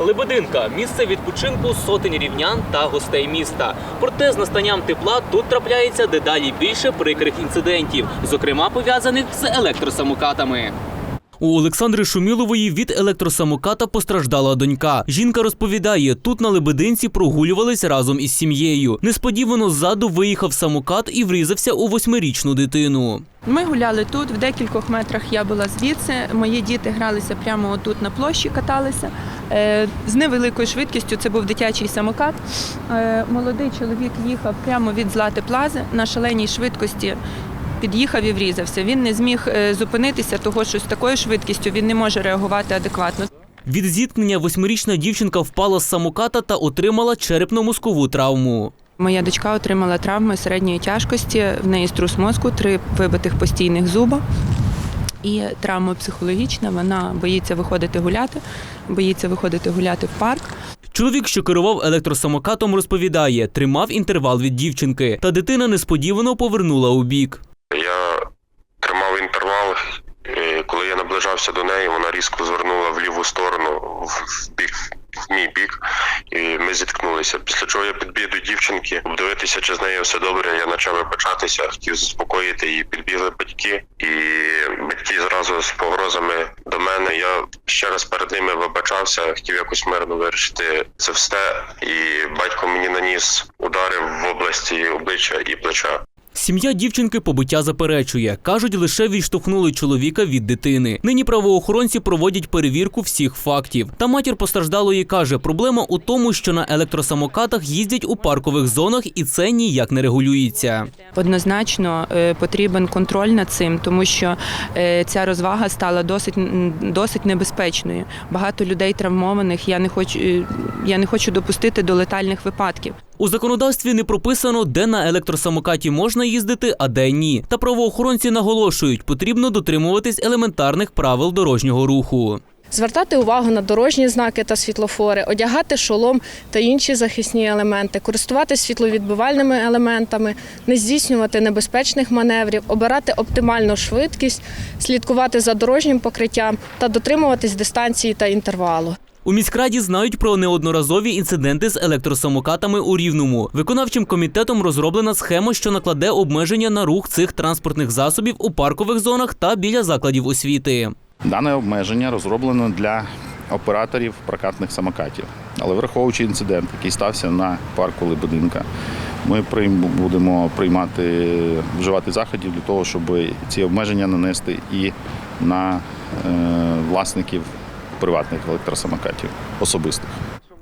Лебединка місце відпочинку сотень рівнян та гостей міста. Проте з настанням тепла тут трапляється дедалі більше прикрих інцидентів, зокрема пов'язаних з електросамокатами. У Олександри Шумілової від електросамоката постраждала донька. Жінка розповідає, тут на Лебединці прогулювались разом із сім'єю. Несподівано ззаду виїхав самокат і врізався у восьмирічну дитину. Ми гуляли тут, в декількох метрах я була звідси. Мої діти гралися прямо отут на площі, каталися. Е, З невеликою швидкістю це був дитячий самокат. Е, Молодий чоловік їхав прямо від Злати Плази на шаленій швидкості. Під'їхав і врізався. Він не зміг е, зупинитися, того що з такою швидкістю він не може реагувати адекватно. Від зіткнення восьмирічна дівчинка впала з самоката та отримала черепно-мозкову травму. Моя дочка отримала травми середньої тяжкості. В неї струс мозку, три вибитих постійних зуба. І травма психологічна. Вона боїться виходити гуляти, боїться виходити гуляти в парк. Чоловік, що керував електросамокатом, розповідає, тримав інтервал від дівчинки, та дитина несподівано повернула у бік. Я тримав інтервал. і Коли я наближався до неї, вона різко звернула в ліву сторону, в бік, в мій бік, і ми зіткнулися. Після чого я підбіг до дівчинки, обдивитися, чи з нею все добре. Я почав вибачатися, хотів заспокоїти її. Підбігли батьки, і батьки зразу з погрозами до мене. Я ще раз перед ними вибачався, хотів якось мирно вирішити це все. І батько мені наніс удари в області обличчя і плеча. Сім'я дівчинки побиття заперечує. Кажуть, лише відштовхнули чоловіка від дитини. Нині правоохоронці проводять перевірку всіх фактів. Та матір постраждалої каже, проблема у тому, що на електросамокатах їздять у паркових зонах, і це ніяк не регулюється. Однозначно е, потрібен контроль над цим, тому що е, ця розвага стала досить досить небезпечною. Багато людей травмованих. Я не хочу е, я не хочу допустити до летальних випадків. У законодавстві не прописано, де на електросамокаті можна їздити, а де ні. Та правоохоронці наголошують, потрібно дотримуватись елементарних правил дорожнього руху. Звертати увагу на дорожні знаки та світлофори, одягати шолом та інші захисні елементи, користуватися світловідбивальними елементами, не здійснювати небезпечних маневрів, обирати оптимальну швидкість, слідкувати за дорожнім покриттям та дотримуватись дистанції та інтервалу. У міськраді знають про неодноразові інциденти з електросамокатами у Рівному. Виконавчим комітетом розроблена схема, що накладе обмеження на рух цих транспортних засобів у паркових зонах та біля закладів освіти. Дане обмеження розроблено для операторів прокатних самокатів. Але враховуючи інцидент, який стався на парку Лебединка, ми будемо приймати вживати заходів для того, щоб ці обмеження нанести і на е, власників приватних електросамокатів особистих.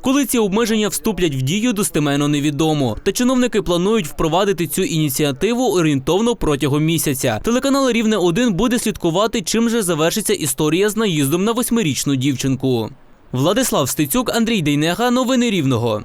Коли ці обмеження вступлять в дію, достеменно невідомо. Та чиновники планують впровадити цю ініціативу орієнтовно протягом місяця. Телеканал Рівне 1 буде слідкувати, чим же завершиться історія з наїздом на восьмирічну дівчинку. Владислав Стецюк, Андрій Дейнега. Новини Рівного.